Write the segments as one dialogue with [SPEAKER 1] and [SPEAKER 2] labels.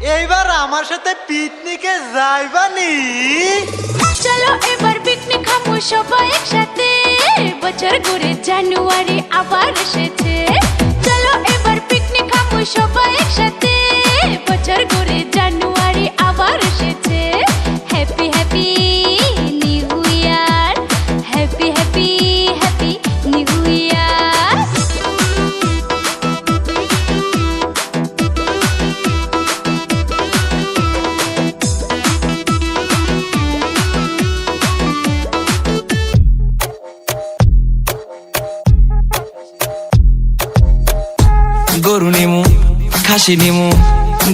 [SPEAKER 1] এইবার আমার সাথে পিকনিকে যাইবানি
[SPEAKER 2] চলো এবার পিকনিক খাব সবাই একসাথে। বছর ঘুরে জানুয়ারি আবার এসেছে। চলো এবার পিকনিক খাব সবাই একসাথে। বছর ঘুরে জানুয়ারি আবার এসেছে।
[SPEAKER 3] খাসি নিমু,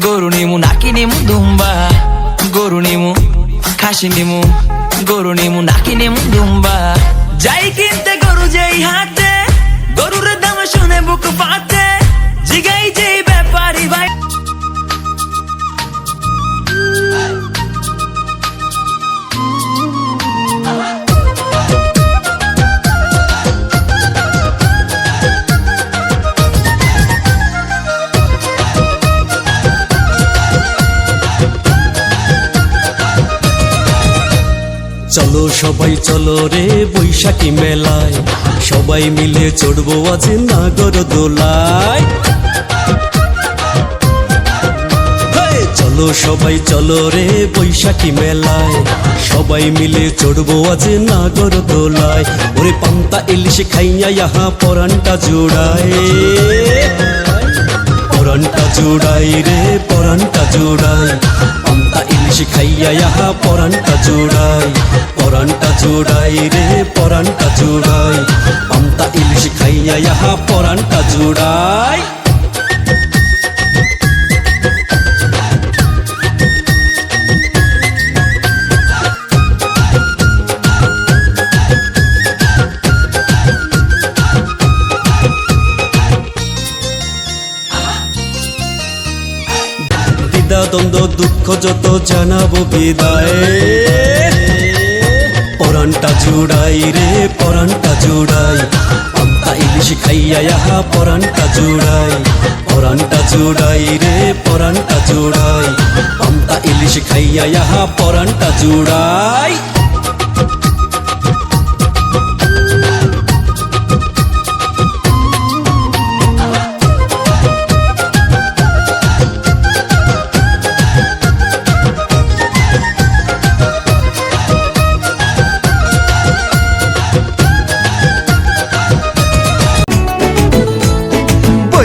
[SPEAKER 3] গরু নিমু, নাকি নিমু দুম্বা। গরু নিমু, খাসি নিমু, গরু নিমু, নাকি নিমু দুম্বা। যাই কিনতে গরু যেই হাতে, গরুর দাম শুনে বুক ফাটে।
[SPEAKER 4] সবাই চলো রে বৈশাখী মেলায়। সবাই মিলে চড়বো আজ নাগর দোলায়। চলো সবাই চলো রে বৈশাখী মেলায়। সবাই মিলে চড়বো আজ নাগর দোলায়। ওরে পান্তা ইলিশ খাইয়া ইহা পরানটা জোড়ায়। পরানটা জোড়াই রে পরানটা জোড়াই। পান্তা ইলিশ খাইয়া ইহা পরানটা জোড়াই। পরানটা জোড়াই রে পরানটা জোড়াই। পান্তা ইলিশ খাইয়া ইহা পরানটা জোড়াই। দুঃখ যত জানাব বিদায়। পরানটা জুড়াই রে পরানটা জুড়াই। পান্তা ইলিশ খাইয়া ইহা পরানটা জুড়াই। পরানটা জুড়াই রে পরানটা জুড়াই। পান্তা ইলিশ খাইয়া ইহা পরানটা জোড়াই।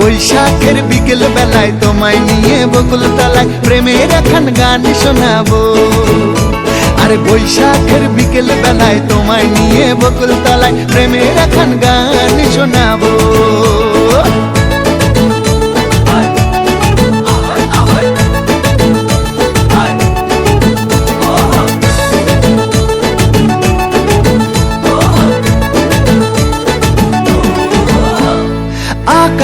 [SPEAKER 1] বৈশাখের বিকেল বেলায় তোমায় নিয়ে বকুল তালায় প্রেমের এখন গান শোনাবো। আরে বৈশাখের বিকেল বেলায় তোমায় নিয়ে বকুল তালায় প্রেমের এখন গান শোনাবো।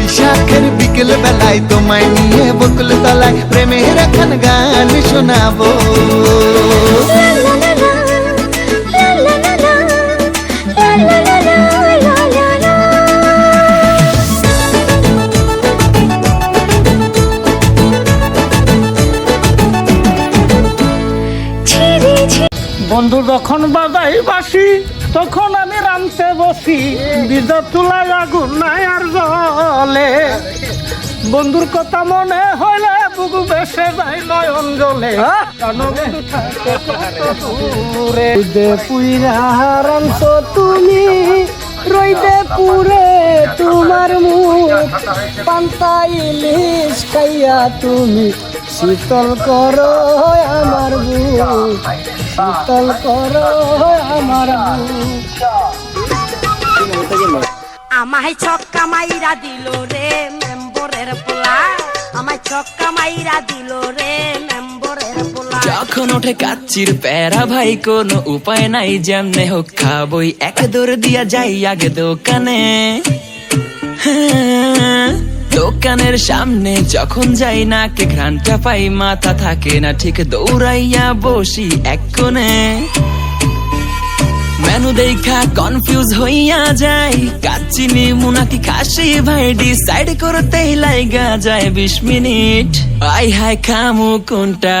[SPEAKER 1] বৈশাখের বিকেল বেলায় তোমায় নিয়ে বকুল তলায় প্রেমের এখন গান শোনাবো।
[SPEAKER 5] বন্ধু যখন বাজাই বাসি তখন আমি রামতে বসি বীজ তুলায় আগুন নাই আর জলে। বন্ধুর কথা মনে হইলে বুক বেসে যায় নয়ন জলে। দূরে।
[SPEAKER 6] রইদে পুইরা হারান্ত তুমি রইদে পুরে তোমার মুখ। পান্তা ইলিশ খাইয়া তুমি শীতল করো আমার বুক। শীতল করো আমার বুক।
[SPEAKER 7] আমায় ছক্কা মাইরা দিল রে মেম্বরের পোলা। আমায় ছক্কা মাইরা দিল রে মেম্বরের পোলা।
[SPEAKER 3] যখন ওঠে কাচ্চির প্যারা ভাই কোনো উপায় নাই যেমনে হোক খাবই। এক দৌড় দিয়া যাই আগে দোকানে। হ্যাঁ, দোকানের সামনে যখন যাই না কে ঘ্রানটা পাই মাথা থাকে না ঠিক দৌড়াইয়া বসি এক কোণে। মেনু দেখা কনফিউজ হইয়া যাই কাচিনি মুনাকি নাকি খাসি ভাই ডিসাইড করতেই লাইগা যায় বিশ মিনিট। আই হাই খামু কোনটা?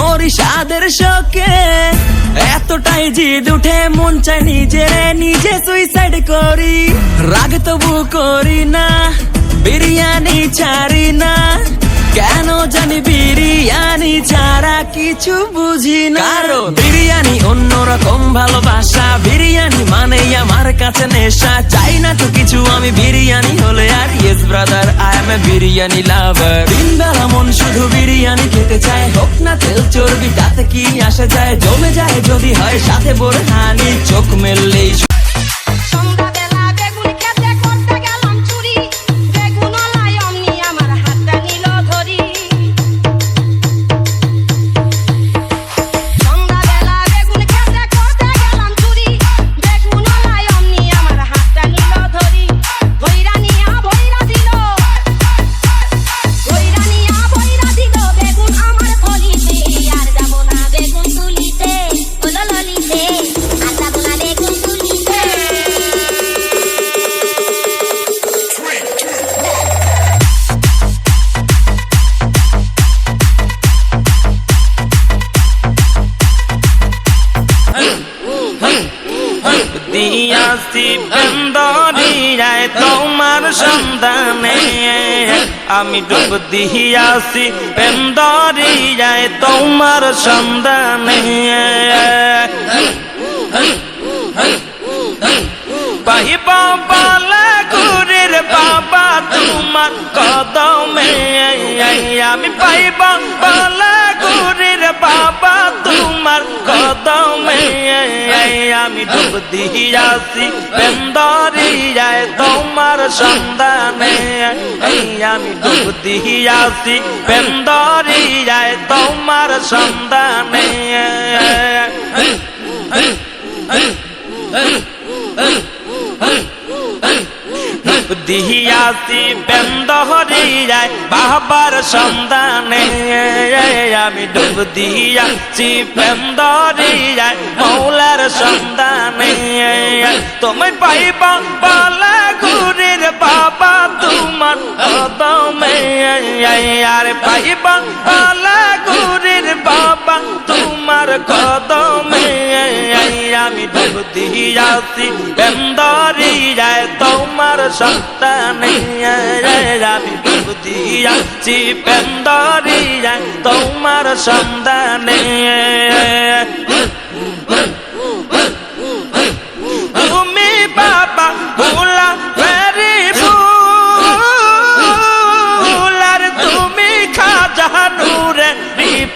[SPEAKER 3] মরি স্বাদের শোকে এতটাই জিদ উঠে মন চাই নিজে নিজে সুইসাইড করি। রাগ তবু করি না বিরিয়ানি ছাড়ি না। কেন জানি বিরিয়ানি ছাড়া কিছু বুঝি না। কারণ? বিরিয়ানি অন্যরকম ভালোবাসা বিরিয়ানি মানেই আমার কাছে নেশা। চাই না তো কিছু আমি বিরিয়ানি হলে আর yes brother I am a biryani lover দিন বেলা মন শুধু বিরিয়ানি খেতে চায় হোক না তেল চর্বি তাতে কি আসা যায়? জমে যায় যদি হয় সাথে বোরহানি চোখ মেললেই
[SPEAKER 8] দিয়াছি বন্দরিয়ায় তোমার সন্ধানে। পাহিবা বালা গুরের বাবা তোমার কদমে আমি পাইবা বলা গুরের বাবা তোমার কদমে আমি ডুব দিয়াছি বেন্দরিয়ায় তোমার সন্ধানে আমি ডুব দিয়াছি বেন্দরিয়ায় তোমার সন্ধানে দিহিয়াছি বেন্দহরিয়ায় বাবার সন্ধানে আমি ডুব দিয়াছি বেন্দরিয়ায় মৌলার সন্ধানে তুমি পাইবা বালা গুরির বাবা তোমার কদমে আর বালা গুরির বাবা তোমার কদমে আমি ডুব দিয়াছি বেন্দরিয়ায় তোমার সন্তানে আমি দিয়াছি বেন্দরিয়ায় তোমার সন্তানে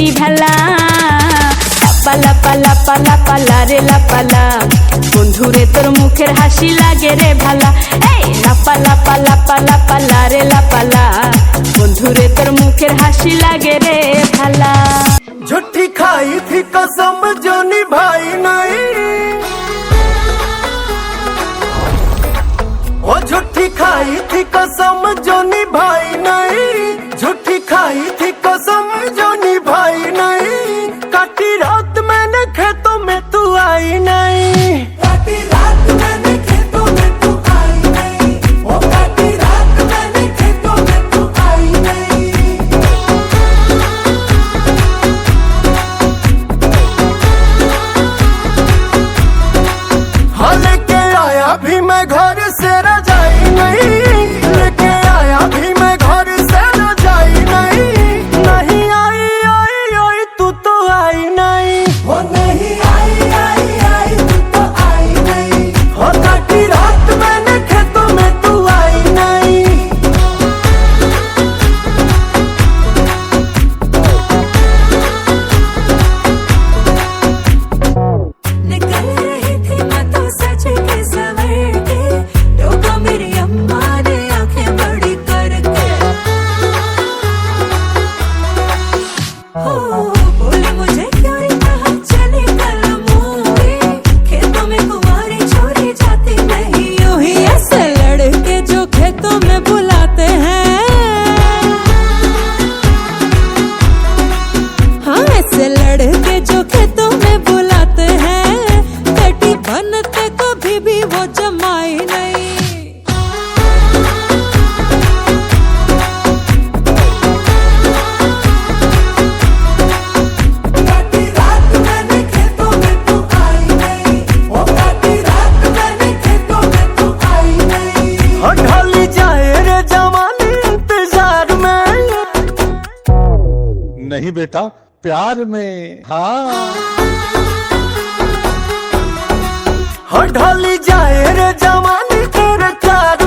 [SPEAKER 2] ঢেকি ভেলা। পালা পালা পালা পালা রে লা। পালা বন্ধুরে, তোর মুখের হাসি লাগে রে ভালা। এই লা পালা পালা পালা পালা রে লা। পালা বন্ধুরে, তোর মুখের হাসি লাগে রে ভালা।
[SPEAKER 5] झूठी खाई थी कसम जो निभाई नहीं ओ झूठी खाई थी कसम जो निभाई नहीं झूठी खाई थी कसम जो
[SPEAKER 9] प्यार में। हाँ।
[SPEAKER 5] ढल जाए रे जवानी तेरे
[SPEAKER 10] चार